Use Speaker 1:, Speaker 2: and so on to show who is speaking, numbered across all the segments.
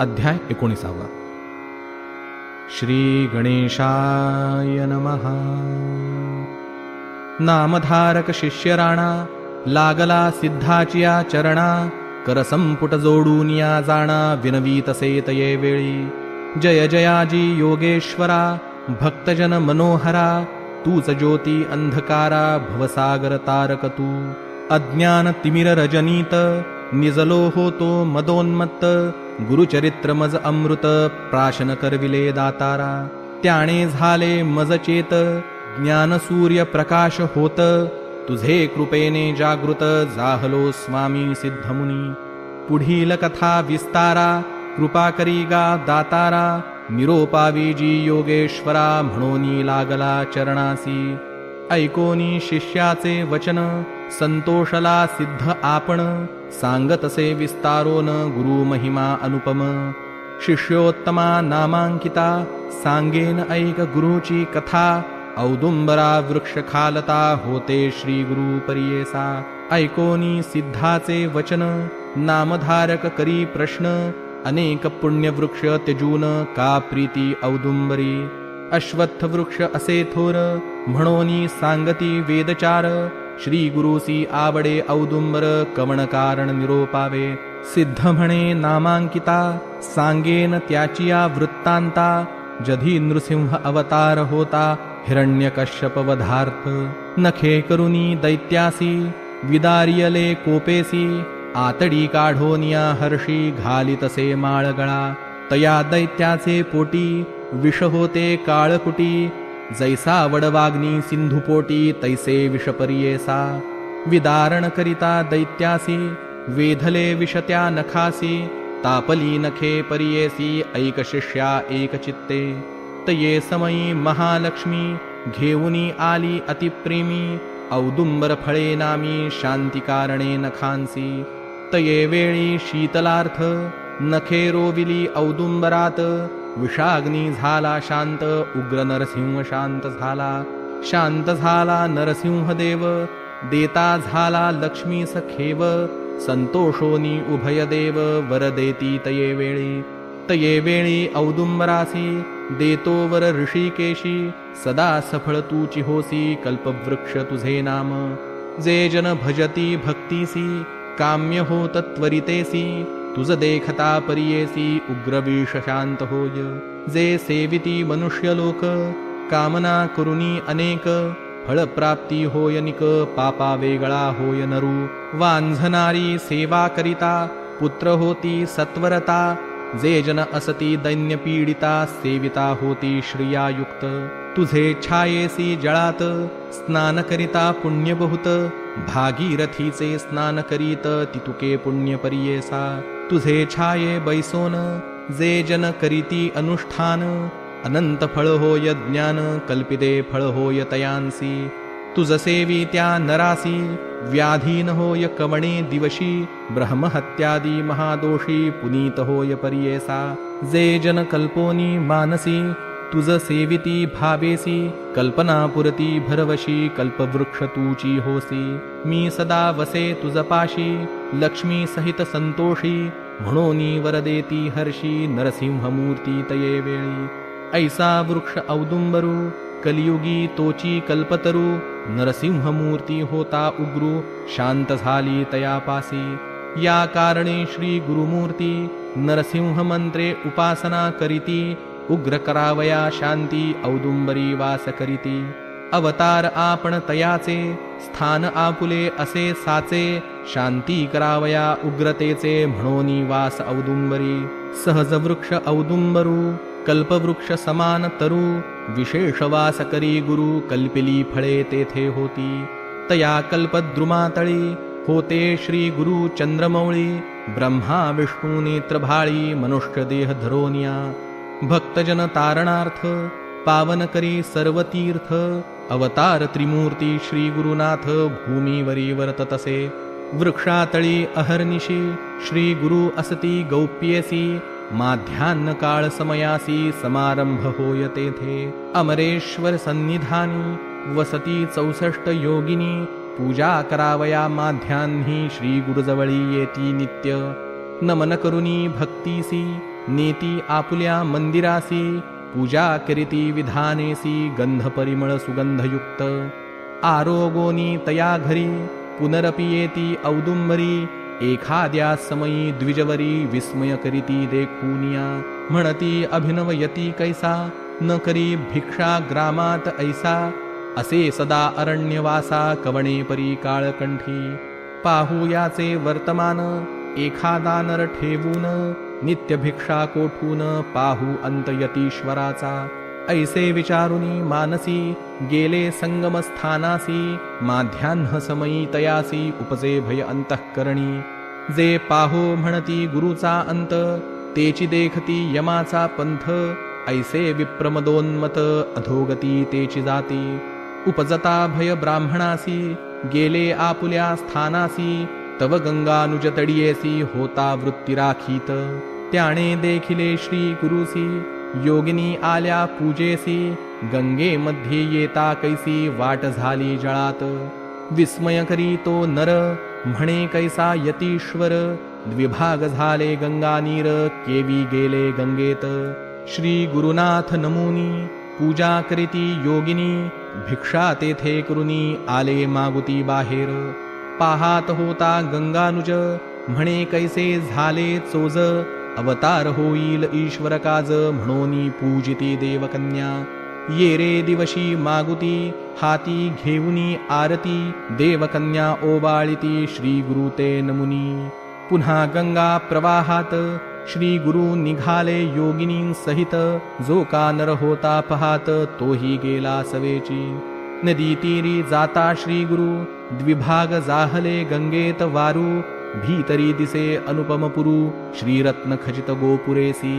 Speaker 1: अध्याय एकोणीसावा. श्री गणेशाय नमः. नामधारक शिष्यराणा लागला सिद्धाचिया चरणा करसंपुट जोडून या जाणा विनवीतसे तये वेळी. जय जयाजी योगेश्वरा भक्तजन मनोहरा तूच ज्योती अंधकारा भवसागर तारक तू. अज्ञान तिमिर रजनीत निजलो होतो मदोन्मत्त गुरुचरित्र मज अमृत प्राशन करविले दातारा। त्याने झाले मज चेत ज्ञान सूर्य प्रकाश होत। तुझे कृपेने जागृत जाहलो स्वामी सिद्धमुनी। पुढील कथा विस्तारा कृपा करी गा दातारा। निरोपावी जी योगेश्वरा म्हणोनी लागला चरणासी। ऐकोनी शिष्याचे वचन संतोषला सिद्ध आपण सांगतसे विस्तारोन गुरु महिमा अनुपम. शिष्योत्तमा नामांकिता सांगेन ऐक गुरुची कथा औदुंबरा वृक्ष खालता होते श्री गुरु परियेसा. ऐकोनी सिद्धाचे वचन नामधारक करी प्रश्न अनेक पुण्यवृक्ष त्यजून का प्रीती औदुंबरी. अश्वत्थ वृक्ष असे थोर म्हणोनी सांगती वेदचार. श्री गुरुसी आवडे औदुंबर कमण कारण निरोपावे. सिद्ध म्हणे नामांकिता सांगेन त्याचिया वृत्तांता. जधी नृसिंह अवतार होता हिरण्यकश्यप वधार्थ. नखे करुनी दैत्यासी विदारियले कोपेसी. आतडी काढोनिया हर्षी घालितसे माळगळा. तया दैत्याचे पोटी विष होते काळकुटी जैसा वडवाग्नी सिंधुपोटी तैसे विषपरियेसा विदारण करिता दैत्यासी वेधले विषत्या नखासी तापली नखे परियेसी ऐकशिष्या एकचित्ते। तये समयी महालक्ष्मी घेऊनी आली अतिप्रेमी औदुंबर फळे नामी शांतिकारणे नखांसी। तये वेळी शीतलार्थ नखे रोविली औदुंबरात विषाग्नी झाला शांत उग्र नरसिंह शांत झाला. शांत झाला नरसिंह देव देता झाला लक्ष्मी सखेव संतोषोनी उभय देव वर देती तये वेळी. तये वेळी औदुंबरासी देतो वर ऋषिकेशी सदा सफळ तूची होसी कल्पवृक्ष तुझे नाम. जे जन भजती भक्तीसी काम्य होत त्वरितेसी तुझ देखता परियेसी उग्रविष शांत होय जे सेविती मनुष्य लोक कामना करुनी अनेक फळप्राप्ती होय निक पापा वेगळा होय नरू। वांझनारी सेवा करिता पुत्र होती सत्वरता। जे जन असती दैन्य पीडिता सेविता होती श्रियायुक्त। तुझे छायेसी जळात स्नान करिता पुण्य बहुत भागीरथीचे स्नान करीत तितुके पुण्य परियेसा। तुझे छाये बैसोन जे जन करीती अनुष्ठान अनंत फळ होय ज्ञान कल्पिते फळ होय तयांसी। सेवी त्या नरासी व्याधीन होय कवणे दिवशी ब्रह्महत्यादी महादोषी पुनीत होय परियेसा। जे जन कल्पोनी मानसी तुझ सेविती भावेसी कल्पना पुरती भरवशी कल्पवृक्ष तूची होसी। मी सदा वसे तुझ पाशी लक्ष्मी सहित संतोषी म्हणून वरदेती हर्षी नरसिंहमूर्ती तये वेळी. ऐसा वृक्ष औदुंबरू कलियुगी तोची कल्पतरू नरसिंहमूर्ती होता उग्रू शांत झाली तयापासी या कारणे श्री गुरुमूर्ती नरसिंह मंत्रे उपासना करीती उग्र करावया शांती औदुंबरी वास करीती. अवतार आपण तयाचे स्थान आपुले असे साचे शांती करावया उग्रतेचे म्हणोनी वास औदुंबरी सहज वृक्ष औदुंबरू कल्पवृक्ष समान तरु विशेष वास करी गुरु कल्पिली फळे तेथे होती. तया कल्पद्रुमातळी होते श्री गुरु चंद्रमौळी ब्रह्मा विष्णू नेत्रभाळी मनुष्य देह धरोनिया. भक्तजन तारणार्थ पावन करी सर्व तीर्थ अवतार त्रिमूर्ती श्री गुरुनाथ भूमीवरी वर्ततसे. वृक्षातळी अहर्निशी श्री गुरु असती गौप्येसी माध्यान्न काळ समयासी समारंभ होय तेथे अमरेश्वर सन्निधानी वसती चौसष्ट योगिनी पूजा करावया माध्यान्ही श्री गुरुजवळी येती नित्य। नमन करुनी भक्तीसी नेती आपुल्या मंदिरासी पूजा करीती विधानेसी गंध परिमळ सुगंधयुक्त। आरोगोनी तया घरी पुनरपी येती औदुंबरी एखाद्या समयी द्विजवरी विस्मय करीती देखूनिया म्हणती अभिनवयती कैसा न करी भिक्षा ग्रामात ऐसा। असे सदा अरण्यवासा कवणे परी काळकंठी पाहू याचे वर्तमान एखादा नर ठेवून नित्य भिक्षा कोठून पाहू अंतयतीश्वराचा। ऐसे विचारुनी मानसी गेले संगमस्थानासी माध्यान्ह समयी तयासी उपजे भय अंतःकरणी। जे पाहो म्हणती गुरुचा अंत तेची देखती यमाचा पंथ ऐसे विप्रमदोन्मत अधोगती तेची जाती। उपजता भय ब्राह्मणासी गेले आपुल्या स्थानासी तव गंगानुज तडियेसी होता वृत्ती राखीत त्याने देखिले श्री गुरुसी योगिनी आल्या पूजेसी गंगे मध्ये येता कैसी वाट झाली जळात. विस्मय करी तो नर म्हणे कैसा यतीश्वर. द्विभाग झाले गंगा नीर केवी गेले गंगेत. श्री गुरुनाथ नमुनी पूजा करीती योगिनी भिक्षा तेथे करुनी आले मागुती बाहेर. पाहात होता गंगानुज म्हणे कैसे झाले चोज. अवतार होईल ईश्वर काज म्हणून पूजिती देवकन्या. ये रे दिवशी मागुती हाती घेऊनी आरती देवकन्या ओबाळिती श्री गुरु ते नमुनी. पुन्हा गंगा प्रवाहात श्री गुरु निघाले योगिनी सहित जो का नर होता पहात तोही गेला सवेची. नदी तीरी जाता श्री गुरु द्विभाग जाहले गंगेत वारू भीतरी दिसे अनुपम पुरु श्रीरत्न खचित गोपुरेसी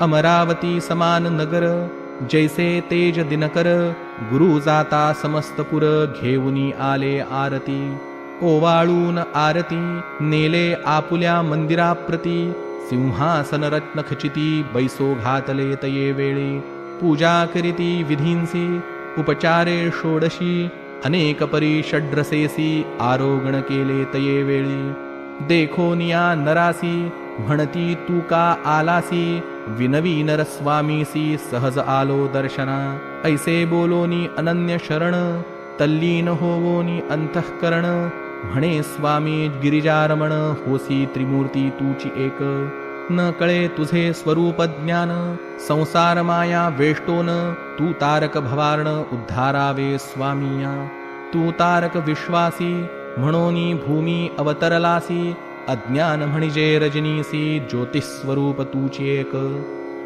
Speaker 1: अमरावती समान नगर जैसे तेज दिनकर गुरु जाता समस्त पुर घेऊनी आले आरती। ओवाळून आरती नेले आपुल्या मंदिराप्रती। सिंहासन रत्न खचिती बैसो घातले तये वेळी। पूजा करीती विधींसी उपचारे षोडशी। अनेक परी षड्रसेसी आरोगण केले तये वेळी। देखोनिया नरासी म्हणती तू का आलासी? विनवी नरस्वामीसी सहज आलो दर्शना। ऐसे बोलोनी अनन्य शरण तल्लीन होवोनी अंतःकरण। म्हणे स्वामी गिरिजारमण होसी त्रिमूर्ती तूची एक। न कळे तुझे स्वरूप ज्ञान संसार माया वेष्टोन तू तारक भवार्ण उद्धारावे स्वामिया। तू तारक विश्वासी म्हणून भूमी अवतरलासी अज्ञान म्हणजे रजनीसी ज्योतिस्वरूप तूची एक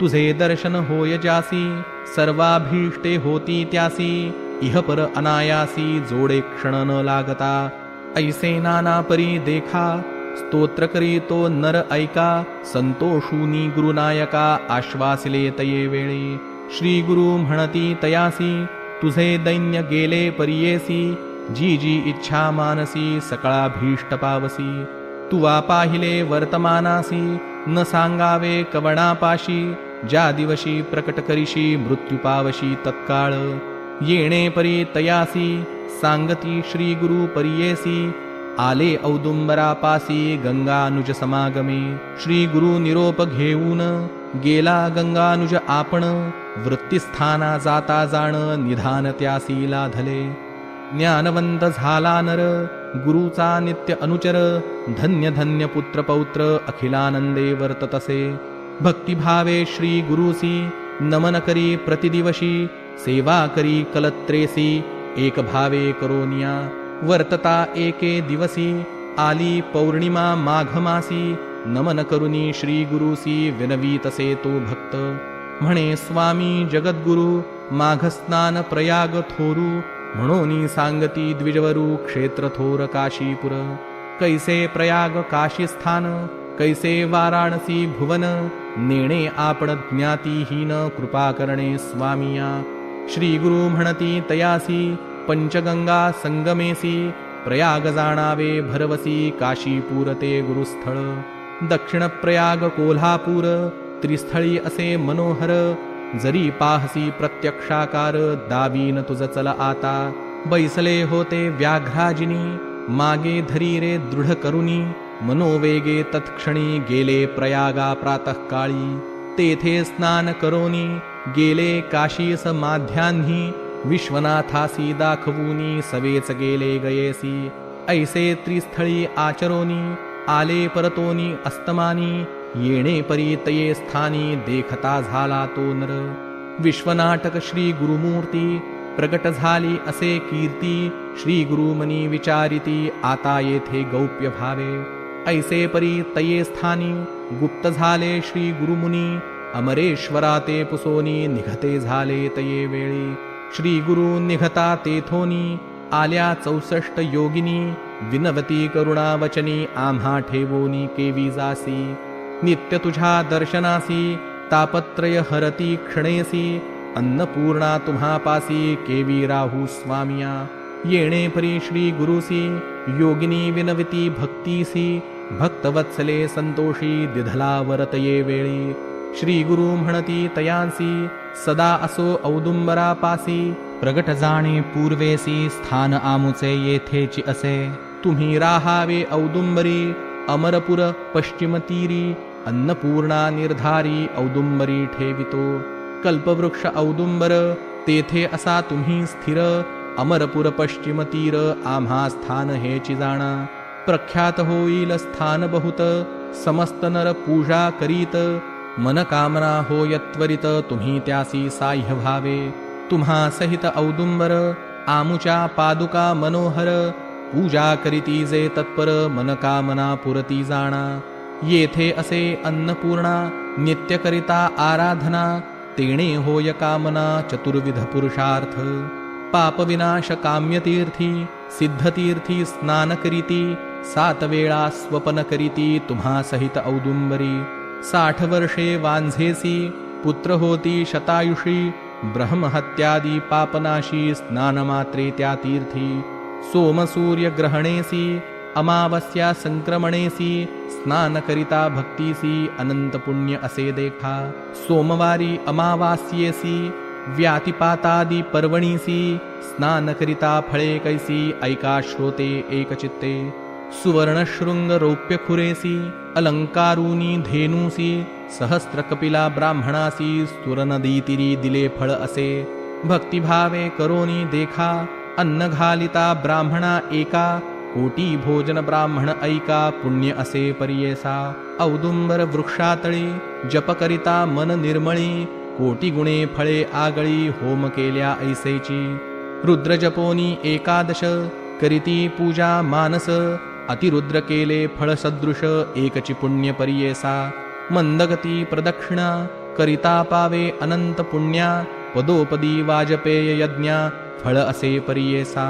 Speaker 1: तुझे दर्शन होय जासी सर्वाभीष्टे होती त्यासी इहपर अनायासी जोडे क्षण न लागता। ऐसे नाना परी देखा स्तोत्र करी तो नर ऐका संतोषूनी गुरुनायका आश्वासिले तये वेळी। श्री गुरु म्हणती तयासी तुझे दैन्य गेले परियेसी जी जी इच्छा मानसी सकळा भीष्ट पावसी तुवा पाहिले वर्तमानासी न सांगावे कवणापाशी। ज्या दिवशी प्रकट करीशी मृत्यू पावशी तत्काळ। येणे परी तयासी सांगती श्री गुरु परियेसी। आले औदुंबरापासी गंगानुज समागमे। श्री गुरु निरोप घेऊन गेला गंगानुज आपण। वृत्तीस्थाना जाता जाण निधान त्यासी लाधले ज्ञानवंत झाला नर गुरुचा नित्य अनुचर धन्य धन्य पुत्र पौत्र अखिलानंदे वर्ततसे भक्तिभावे श्री गुरुसी नमन करी प्रतिदिवशी सेवा करी कलत्रेसी एक भावे करोनिया. वर्तता एके दिवसी आली पौर्णिमा माघमासी नमन करुनी श्री गुरुसी विनवीतसे तो भक्त. म्हणे स्वामी जगद्गुरु माघस्नान प्रयाग थोरू म्हणून सांगती द्विजवरू क्षेत्र थोर काशीपुर. कैसे प्रयाग काशीस्थान कैसे वाराणसी भुवन नेणे आपण ज्ञातीहीन कृपा करणे स्वामिया. श्री गुरु म्हणती तयासी पंचगंगा संगमेसी प्रयाग जाणावे भरवसी काशीपूर ते गुरुस्थळ. दक्षिण प्रयाग कोल्हापूर त्रिस्थळी असे मनोहर जरी पाहसी प्रत्यक्षाकार दावीन तुझ चल आता. बैसले होते व्याघ्राजिनी मागे धरी रे दृढ करुनी. मनोवेगे तत्क्षणी गेले प्रयागा प्रातःकाळी. तेथे स्नान करोनी गेले काशीस माध्यान्ही. विश्वनाथासी दाखवूनी सवेच गेले गयेसी. ऐसे त्रिस्थळी आचरोनी आले परतोनी अस्तमानी. येणे परी तये स्थानी देखता झाला तो नर. विश्वनाटक श्री गुरुमूर्ती प्रगट झाली असे कीर्ती श्री गुरुमनी विचारिती आता येथे गौप्य भावे. ऐसे परी तये स्थानी गुप्त झाले श्री गुरुमुनी अमरेश्वरा ते पुसोनी निघते झाले तये वेळी. श्री गुरु निघता तेथोनी आल्या चौसष्ट योगिनी विनवती करुणा वचनी आम्हा ठेवोनी केवी जासी. नित्य तुझ्या दर्शनासी तापत्रय हरती क्षणेसी अन्नपूर्णा तुम्हापासी केवी राहू स्वामिया। येणे परी श्री गुरुसी योगिनी विनविती भक्तीसी भक्तवत्सले संतोषी दिधला वरतये वेळी श्री गुरु म्हणती तयांसी सदा असो औदुंबरापासी प्रगट जाणे पूर्वेसी स्थान आमुचे येथेची असे। तुम्ही राहावे औदुंबरी अमरपुर पश्चिम तीरी अन्नपूर्णा निर्धारी औदुंबरी ठेवितो. कल्पवृक्ष औदुंबर तेथे असा तुम्ही स्थिर. अमरपुर पश्चिम तीर आम्हा स्थान हे जाणा प्रख्यात होईल स्थान बहुत समस्त नर पूजा करीत. मनकामना होयत्वरित तुम्ही त्यासी साह्य भावे. तुम्हा सहित औदुंबर आमुच्या पादुका मनोहर. पूजा करीती जे तत्पर मनकामना पुरती जाणा. येथे असे अन्नपूर्णा नित्य करिता आराधना तेणे होय कामना चतुर्विध पुरुषार्थ पापविनाश काम्यतीर्थी सिद्धतीर्थी स्नान करीती सात वेळा स्वपन करीती तुम्हा सहित औदुंबरी साठ वर्षे वांझेसी पुत्र होती शतायुषी ब्रह्महत्यादी पापनाशी स्नानमात्रे त्या तीर्थी सोमसूर्य ग्रहणेसी अमावस्या संक्रमणेसी स्नान करिता भक्तीसी अनंत पुण्य असे देखा। सोमवारी अमावास्येसी व्यातिपातादी पर्वणीसी स्नान करिता फळे कैसी ऐका श्रोते एकचित्ते। सुवर्णशृंग रौप्यखुरेसी अलंकारुनी धेनुसी सहस्त्र कपिला ब्राह्मणासी स्तुरनदीतिरी दिले फळ असे। भक्तिभावे करोनी देखा अन्न घालिता ब्राह्मणा एका कोटी भोजन ब्राह्मण ऐका पुण्य असे परियेसा। औदुंबर वृक्षातळी जप करिता मन निर्मळी कोटी गुणे फळे आगळी होम केल्या ऐसेची। रुद्रजपोनी एकादश करिती पूजा मानस अतिरुद्र केले फळ सदृश एकची पुण्य परियेसा। मंदगती प्रदक्षिणा करिता पावे अनंत पुण्या पदोपदी वाजपेय यज्ञा फळ असे परियेसा।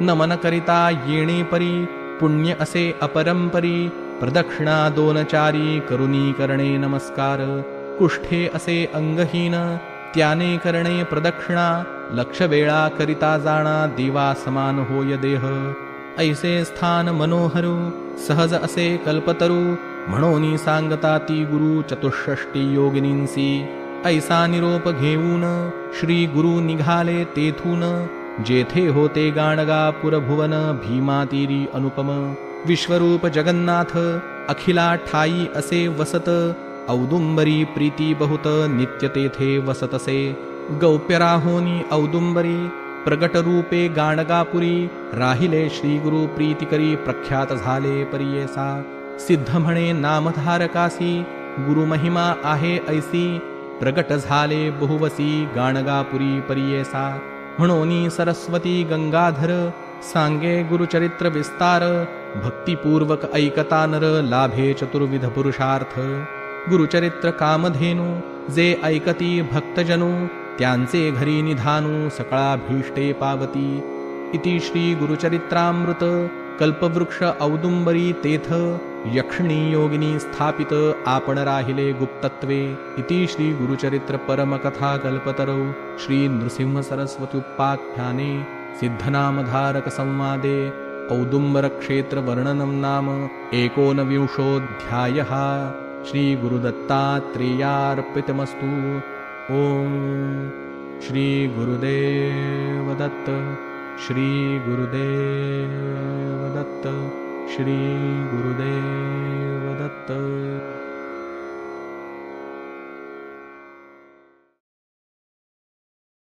Speaker 1: नमन करिता येणे परी पुण्य असे अपरंपरी प्रदक्षिणा दोनचारी करुणी करणे नमस्कार कुष्ठे असे अंगहीन त्याने करणे प्रदक्षिणा लक्ष वेळा करिता जाणा देवा समान होय देह ऐसे स्थान मनोहरू सहज असे कल्पतरू म्हणून सांगता ती गुरु चतुष्षष्टी योगिनींसी ऐसा निरोप घेऊन श्री गुरु निघाले तेथून जेथे होते गाणगापुर भुवन भीमातीरी अनुपम विश्वरूप जगन्नाथ अखिला ठाई असे वसत औदुंबरी प्रीती बहुत नित्य तेथे वसतसे गौप्यराहोनी औदुंबरी प्रगट रूपे गाणगापुरी राहिले श्रीगुरु प्रीतिकरी प्रख्यात झाले परियेसा सिद्ध म्हणे नामधारकासी गुरु महिमा आहे ऐसी प्रगट झाले बहुवसी गाणगापुरी परियेसा म्हणून सरस्वती गंगाधर सांगे गुरुचरित्र विस्तार भक्तिपूर्वक ऐकता नर लाभे चतुर्विध पुरुषार्थ। गुरुचरित्र कामधेनु जे ऐकती भक्तजनु त्यांचे घरी निधानू सकळा भीष्टे पावती। इति श्री गुरुचरित्रामृत कल्पवृक्ष औदुम्बरी तेथ यक्षिणी योगिनी स्थापित आपणराहिले गुप्तत्वे इति श्रीगुरुचरित्रपरमकथाकल्पतरौ श्रीनृसिंहसरस्वत्युपाख्याने सिद्धनामधारकसंवादे औदुम्बरक्षेत्रवर्णनं नाम एकोनविंशोऽध्यायः। श्रीगुरुदत्तात्रेयार्पितमस्तु। ॐ श्रीगुरुदेवदत्त। श्रीगुरुदेवदत्त श्रीगुरुदेवदत्त।